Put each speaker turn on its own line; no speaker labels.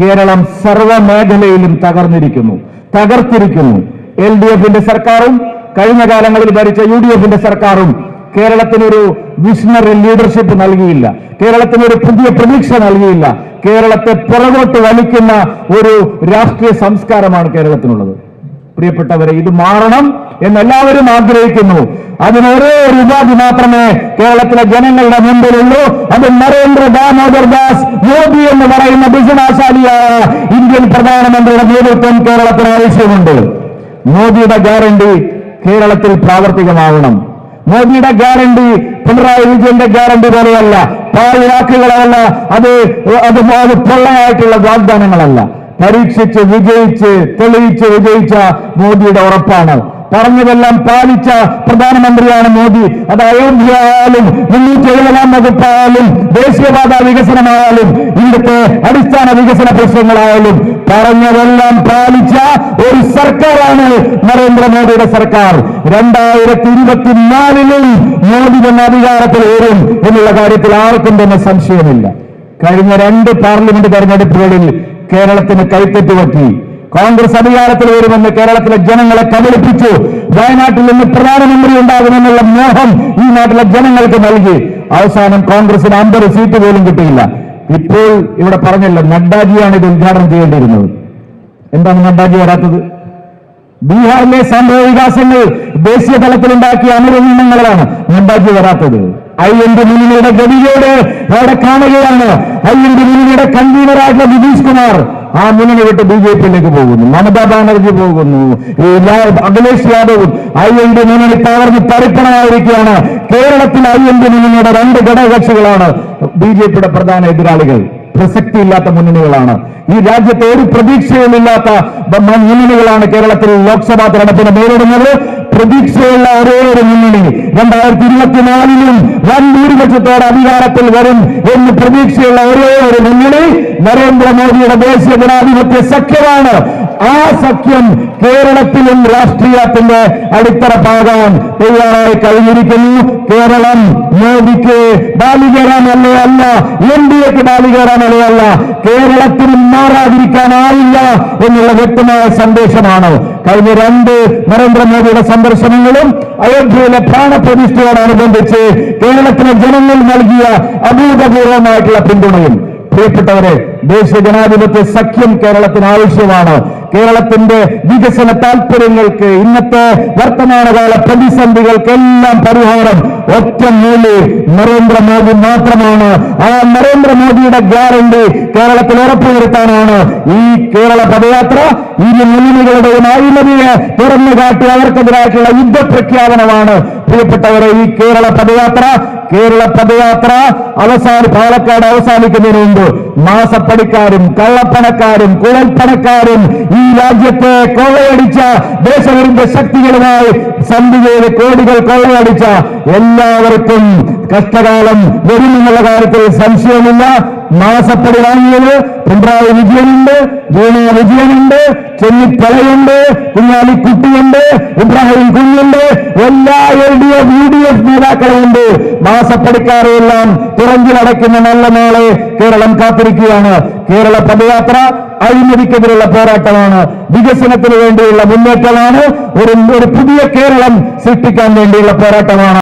കേരളം സർവ മേഖലയിലും തകർന്നിരിക്കുന്നു തകർത്തിരിക്കുന്നു. L D എഫിന്റെ സർക്കാരും കഴിഞ്ഞ കാലങ്ങളിൽ ഭരിച്ച യു ഡി എഫിന്റെ സർക്കാരും കേരളത്തിനൊരു വിഷണറി ലീഡർഷിപ്പ് നൽകിയില്ല. കേരളത്തിന് ഒരു പുതിയ പ്രതീക്ഷ നൽകിയില്ല. കേരളത്തെ പുറകോട്ട് വലിക്കുന്ന ഒരു രാഷ്ട്രീയ സംസ്കാരമാണ് കേരളത്തിനുള്ളത്. പ്രിയപ്പെട്ടവരെ ഇത് മാറണം എന്ന് എല്ലാവരും ആഗ്രഹിക്കുന്നു. അതിന് ഒരേ ഉപാധി മാത്രമേ കേരളത്തിലെ ജനങ്ങളുടെ മുമ്പിലുള്ളൂ. അത് നരേന്ദ്ര ദാമോദർ ദാസ് മോദി എന്ന് പറയുന്ന ബിസിനാശാലിയായ ഇന്ത്യൻ പ്രധാനമന്ത്രിയുടെ നേതൃത്വം കേരളത്തിന് ആവശ്യമുണ്ട്. മോദിയുടെ ഗ്യാരണ്ടി കേരളത്തിൽ പ്രാവർത്തികമാവണം. മോദിയുടെ ഗ്യാരണ്ടി പിണറായി വിജയന്റെ ഗ്യാരണ്ടി പോലെയല്ല. പാഴ് വാക്കുകളല്ല അത് അത് പൊള്ളയായിട്ടുള്ള വാഗ്ദാനങ്ങളല്ല. പരീക്ഷിച്ച് വിജയിച്ച് തെളിയിച്ച് വിജയിച്ച മോദിയുടെ ഉറപ്പാണ്. പറഞ്ഞതെല്ലാം പാലിച്ച പ്രധാനമന്ത്രിയാണ് മോദി. അത് അയോധ്യ ആയാലും മുന്നൂറ്റി എഴുപതാം വകുപ്പായാലും ദേശീയപാത വികസനമായാലും ഇവിടുത്തെ അടിസ്ഥാന വികസന പ്രശ്നങ്ങളായാലും പറഞ്ഞതെല്ലാം പാലിച്ച ഒരു സർക്കാരാണ് നരേന്ദ്രമോദിയുടെ സർക്കാർ. രണ്ടായിരത്തി ഇരുപത്തിനാലിലും മോദി തന്നെ അധികാരത്തിൽ വരും എന്നുള്ള കാര്യത്തിൽ ആർക്കും തന്നെ സംശയമില്ല. കഴിഞ്ഞ രണ്ട് പാർലമെന്റ് തെരഞ്ഞെടുപ്പുകളിൽ കേരളത്തിന് കൈത്തെറ്റ് പറ്റി കോൺഗ്രസ് അധികാരത്തിൽ വരുമെന്ന് കേരളത്തിലെ ജനങ്ങളെ കബളിപ്പിച്ചു. വയനാട്ടിൽ നിന്ന് പ്രധാനമന്ത്രി ഉണ്ടാകുമെന്നുള്ള മോഹം ഈ നാട്ടിലെ ജനങ്ങൾക്ക് നൽകി. അവസാനം കോൺഗ്രസിന് അമ്പത് സീറ്റ് പോലും കിട്ടിയില്ല. ഇപ്പോൾ ഇവിടെ പറഞ്ഞല്ലോ നഡ്ഡാജിയാണ് ഇത് ഉദ്ഘാടനം ചെയ്യേണ്ടിയിരുന്നത്. എന്താണ് നഡ്ഡാജി വരാത്തത്? ബീഹാറിലെ സംഭവ വികാസങ്ങൾ ദേശീയ തലത്തിലുണ്ടാക്കിയ അനുരഞ്ജനങ്ങളാണ് നഡ്ഡാജി വരാത്തത്. ഐ മുന്നിലൂടെ ഗതിയോട് അവിടെ കാണുകയാണ്. അയ്യന്റെ മുന്നിലൂടെ കൺവീനറായിട്ടുള്ള നിതീഷ് കുമാർ. ആ മുന്നണി വിട്ട് ബി ജെ പിയിലേക്ക് പോകുന്നു. മമതാ ബാനർജി പോകുന്നു. അഖിലേഷ് യാദവും ഐ എൻ ഡി മുന്നണി തകർന്ന് തരിപ്പണമായിരിക്കുകയാണ് കേരളത്തിൽ ഐ എൻ ഡി മുന്നണിയുടെ രണ്ട് ഘടകകക്ഷികളാണ് ബി ജെ പിയുടെ പ്രധാന എതിരാളികൾ. പ്രസക്തിയില്ലാത്ത മുന്നണികളാണ്. ഈ രാജ്യത്തെ ഒരു പ്രതീക്ഷയുമില്ലാത്ത മുന്നണികളാണ് കേരളത്തിൽ ലോക്സഭാ തെരഞ്ഞെടുപ്പിനെ നേരിടുന്നത്. പ്രതീക്ഷയുള്ള ഒരേ ഒരു മുന്നണി രണ്ടായിരത്തി ഇരുപത്തിനാലിലും വൻ ഭൂരിപക്ഷത്തോടെ അധികാരത്തിൽ വരും എന്ന് പ്രതീക്ഷയുള്ള ഒരേ ഒരു മുന്നണി നരേന്ദ്രമോദിയുടെ ദേശീയ ജനാധിപത്യ സഖ്യമാണ്. ആ സഖ്യം കേരളത്തിലും രാഷ്ട്രീയത്തിന്റെ അടിത്തറ പാകാൻ തയ്യാറായി കഴിഞ്ഞിരിക്കുന്നു. കേരളം മോദിക്ക് ബാലികേറാനല്ലേ അല്ല എൻ ഡി എക്ക് ബാലികേറാനല്ലേ അല്ല കേരളത്തിന് മാറാതിരിക്കാനായില്ല എന്നുള്ള വ്യക്തമായ സന്ദേശമാണ്. കഴിഞ്ഞ രണ്ട് നരേന്ദ്രമോദിയുടെ സന്ദർശനങ്ങളും അയോധ്യയിലെ പ്രാണപ്രതിഷ്ഠയോടനുബന്ധിച്ച് കേരളത്തിലെ ജനങ്ങൾ നൽകിയ അഭൂതപൂർവമായിട്ടുള്ള പിന്തുണയും. പ്രിയപ്പെട്ടവരെ ദേശീയ ജനാധിപത്യ സഖ്യം കേരളത്തിന് ആവശ്യമാണ്. കേരളത്തിന്റെ വികസന താല്പര്യങ്ങൾക്ക് ഇന്നത്തെ വർത്തമാനകാല പ്രതിസന്ധികൾക്കെല്ലാം പരിഹാരം ഒറ്റ മൂല്യ നരേന്ദ്രമോദി മാത്രമാണ്. ആ നരേന്ദ്രമോദിയുടെ ഗ്യാരണ്ടി കേരളത്തിൽ ഉറപ്പുവരുത്താനാണ് ഈ കേരള പദയാത്ര. ഇരു മുന്നണികളുടെയും അഴിമതിയെ തുറന്നു കാട്ടി അവർക്കെതിരായിട്ടുള്ള യുദ്ധപ്രഖ്യാപനമാണ്. പ്രിയപ്പെട്ടവരെ ഈ കേരള പദയാത്ര കേരള പദയാത്ര അവസാന പാലക്കാട് അവസാനിക്കുന്നതിന് മുമ്പ് മാസപ്പടിക്കാരും കള്ളപ്പണക്കാരും കുഴൽപ്പണക്കാരും ഈ രാജ്യത്തെ കൊള്ളയടിച്ച ദേശവിരുദ്ധ ശക്തികളുമായി സന്ധി ചെയ്ത് കോടികൾ കൊള്ളയടിച്ച എല്ലാവർക്കും കഷ്ടകാലം വരുമെന്നുള്ള കാര്യത്തിൽ സംശയമില്ല. മാസപ്പടി വാങ്ങിയത് പിണറായി വിജയനുണ്ട് വീണ വിജയനുണ്ട് ചെന്നിത്തലയുണ്ട് കുഞ്ഞാലി കുട്ടിയുണ്ട് ഇബ്രാഹിം കുഞ്ഞുണ്ട് എല്ലാ L D F U D F നേതാക്കളുമുണ്ട്. മാസപ്പടിക്കാരെയെല്ലാം തുറങ്കിലടയ്ക്കുന്ന നല്ല നാളെ കേരളം കാത്തിരിക്കുകയാണ്. കേരള പദയാത്ര അഴിമതിക്കെതിരെയുള്ള പോരാട്ടമാണ്. വികസനത്തിന് വേണ്ടിയുള്ള മുന്നേറ്റമാണ്. ഒരു പുതിയ കേരളം സൃഷ്ടിക്കാൻ വേണ്ടിയുള്ള പോരാട്ടമാണ്.